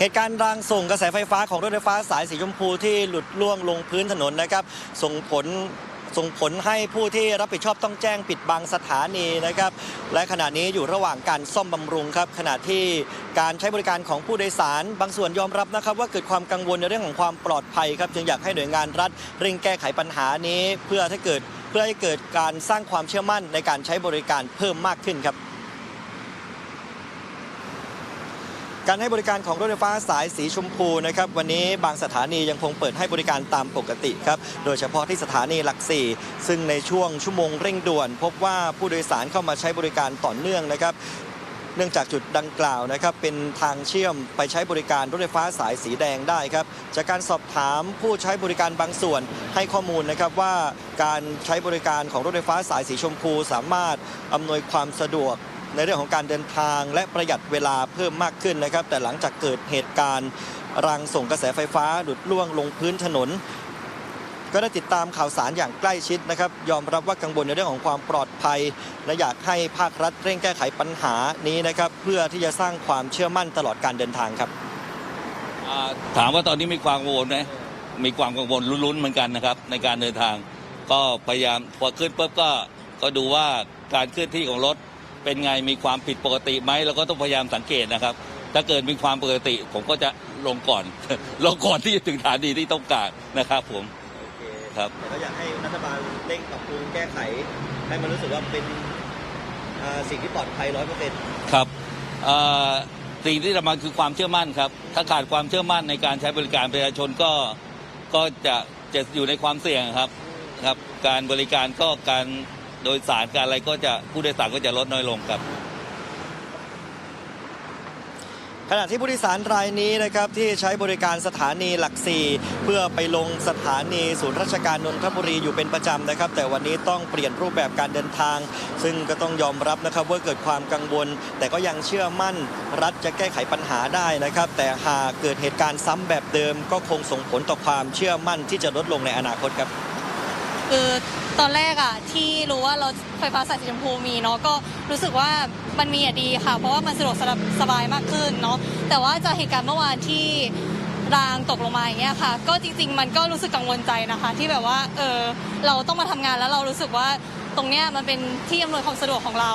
เหตุการณ์รางส่งกระแสไฟฟ้าของรถไฟฟ้าสายสีชมพูที่หลุดล่วงลงพื้นถนนนะครับ ส่งผลส่งผลให้ผู้ที่รับผิดชอบต้องแจ้งปิดบังสถานีนะครับ และขณะนี้อยู่ระหว่างการซ่อมบำรุงครับขณะที่การใช้บริการของผู้โดยสาร บางส่วนยอมรับนะครับ ว่าเกิดความกังวลในเรื่องของความปลอดภัยครับจึงอยากให้หน่วยงานรัฐเร่งแก้ไขปัญหานี้ เพื่อให้เกิดเพื่อให้เกิดการสร้างความเชื่อมั่นในการใช้บริการเพิ่มมากขึ้นครับ การให้บริการของรถไฟฟ้าสายสีชมพูนะครับวันนี้บางสถานียังคงเปิดให้บริการตามปกติครับโดยเฉพาะที่สถานีหลักสี่ซึ่งในช่วงชั่วโมงเร่งด่วน พบว่าผู้โดยสารเข้ามาใช้บริการต่อเนื่องนะครับเนื่องจากจุดดังกล่าวนะครับเป็นทางเชื่อมไปใช้บริการรถไฟฟ้าสายสีแดงได้ครับจากการสอบถามผู้ใช้บริการบางส่วนให้ข้อมูลนะครับว่าการใช้บริการของรถไฟฟ้าสายสีชมพู สามารถอำนวยความสะดวก ในเรื่องของการเดินทางและประหยัดเวลาเพิ่มมากขึ้นนะครับ แต่หลังจากเกิดเหตุการณ์รางส่งกระแสไฟฟ้าหลุดล่วงลงพื้นถนน ก็ได้ติดตามข่าวสารอย่างใกล้ชิดนะครับ ยอมรับว่ากังวลในเรื่องของความปลอดภัย และอยากให้ภาครัฐเร่งแก้ไขปัญหานี้นะครับ เพื่อที่จะสร้างความเชื่อมั่นตลอดการเดินทางครับถามว่าตอนนี้มีความกังวลไหมมีความกังวลลุ้นๆเหมือนกันนะครับในการเดินทาง ก็พยายามพอขึ้นปุ๊บก็ก็ดูว่าการเคลื่อนที่ของรถ เป็นไงมีความผิดปกติไหมเราก็ต้องพยายามสังเกตนะครับ ถ้าเกิดมีความปกติ ผมก็จะลงก่อน ลงก่อนที่จะถึงฐานีที่ต้องการนะครับผมครับแต่ก็อยากให้รัฐบาลเร่งปรับปรุงแก้ไข ให้มันรู้สึกว่าเป็นสิ่งที่ปลอดภัยร้อยเปอร์เซ็นต์ครับเอ่อสิ่งที่สำคัญคือความเชื่อมั่นครับ ถ้าขาดความเชื่อมั่นในการใช้บริการประชาชนก็ก็จะจะอยู่ในความเสี่ยงครับครับ การบริการก็การ โดยสารการอะไรก็จะผู้โดยสารก็จะลดน้อยลงครับ ขณะที่ผู้โดยสารรายนี้นะครับที่ใช้บริการสถานีหลักสี่เพื่อไปลงสถานีศูนย์ราชการนนทบุรีอยู่เป็นประจำนะครับ แต่วันนี้ต้องเปลี่ยนรูปแบบการเดินทาง ซึ่งก็ต้องยอมรับนะครับว่าเกิดความกังวล แต่ก็ยังเชื่อมั่นรัฐจะแก้ไขปัญหาได้นะครับ แต่หากเกิดเหตุการณ์ซ้ำแบบเดิม ก็คงส่งผลต่อความเชื่อมั่นที่จะลดลงในอนาคตครับ คือตอนแรกอะที่รู้ว่ารถไฟฟ้าสายสีชมพูมีเนาะก็รู้สึกว่ามันมีอะดีค่ะ เพราะว่ามันสะดวกสบายมากขึ้นเนาะแต่ว่าจากเหตุการณ์เมื่อวานที่รางตกลงมาอย่างเงี้ยค่ะ ก็จริง ๆ มันก็รู้สึกกังวลใจนะคะ ที่แบบว่าเออเราต้องมาทำงานแล้วเรารู้สึกว่าตรงเนี้ยมันเป็นที่อำนวยความสะดวกของเรา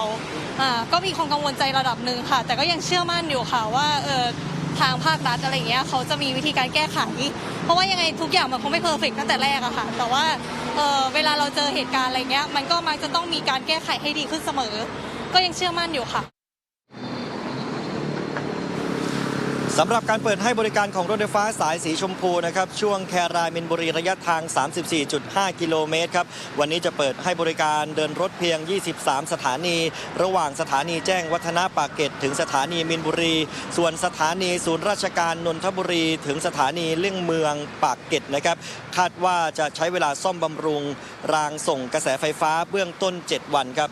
อ่าก็มีความกังวลใจระดับหนึ่งค่ะ แต่ก็ยังเชื่อมั่นอยู่ค่ะว่าเออ ทางภาครัฐอะไรเงี้ยเขาจะมีวิธีการแก้ไข เพราะว่ายังไงทุกอย่างมันคงไม่เพอร์เฟกตั้งแต่แรกอะค่ะ แต่ว่าเออเวลาเราเจอเหตุการณ์อะไรเงี้ยมันก็มักจะต้องมีการแก้ไขให้ดีขึ้นเสมอ ก็ยังเชื่อมั่นอยู่ค่ะ สำหรับการเปิดให้บริการของรถไฟฟ้าสายสีชมพูนะครับช่วงแครายมินบุรีระยะทาง 34.5 กิโลเมตรครับวันนี้จะเปิดให้บริการเดินรถเพียง 23 สถานี ระหว่างสถานีแจ้งวัฒนะปากเกร็ดถึงสถานีมินบุรี ส่วนสถานีศูนย์ราชการนนทบุรี ถึงสถานีเลี่ยงเมืองปากเกร็ดนะครับคาดว่าจะใช้เวลาซ่อมบำรุง รางส่งกระแสไฟฟ้าเบื้องต้น 7 วันครับ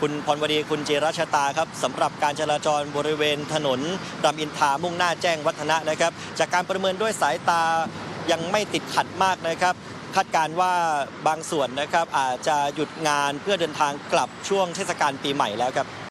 คุณพรวดีคุณเจรชตาครับสำหรับการจราจรบริเวณถนนรามอินทามุ่งหน้าแจ้งวัฒนะนะครับ จากการประเมินด้วยสายตายังไม่ติดขัดมากนะครับคาดการว่าบางส่วนนะครับอาจจะหยุดงานเพื่อเดินทางกลับช่วงเทศกาลปีใหม่แล้วครับ